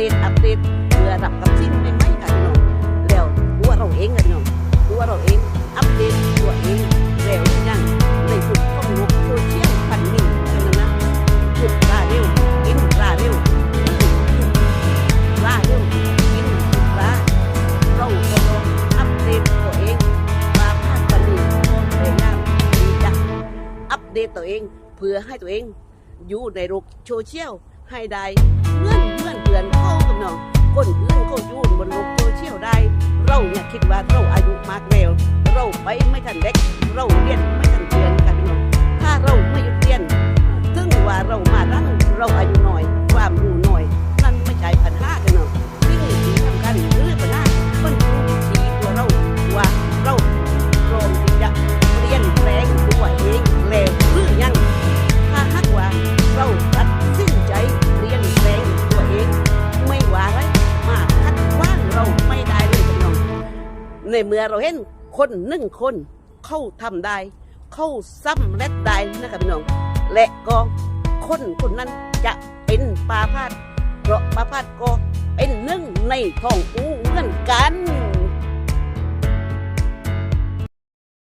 ดตอัปเดตเพื่อรับกับสิ่งไม่ๆค่ะพี่น้องแล้วตัวเราเองกันพี่น้องตัวเราเองอัปเดตตัวเองแล้วยังในจุดของโลกโซเชียลพันนี้นั่นนะจุดลาเร็วกินลาเร็วลาเร็วกินลาเราก็ลองอัปเดตตัวเองมาภคพันนี้พยวยามที่จะอัปเดตตัวเองเพื่อให้ตัวเองอยู่ในโลกโซเชียลให้ได้เงื่อน กับน้องคนอื่นก็อยู่บนโลกโซเชียลได้ เราเนี่ยคิดว่าเราอายุมากแล้ว เราไปไม่ทันเด็ก เราเรียนไม่ทันเรียน ในเมื่อเราเห็นคนหนึ่งคนเข้าทำได้ เข้าซ้ำเร็จได้นะครับน้อง และก็คนคนนั้นจะเป็นปาพาดเพราะปาพาดก็เป็นหนึ่งในท้องอูเหมือนกัน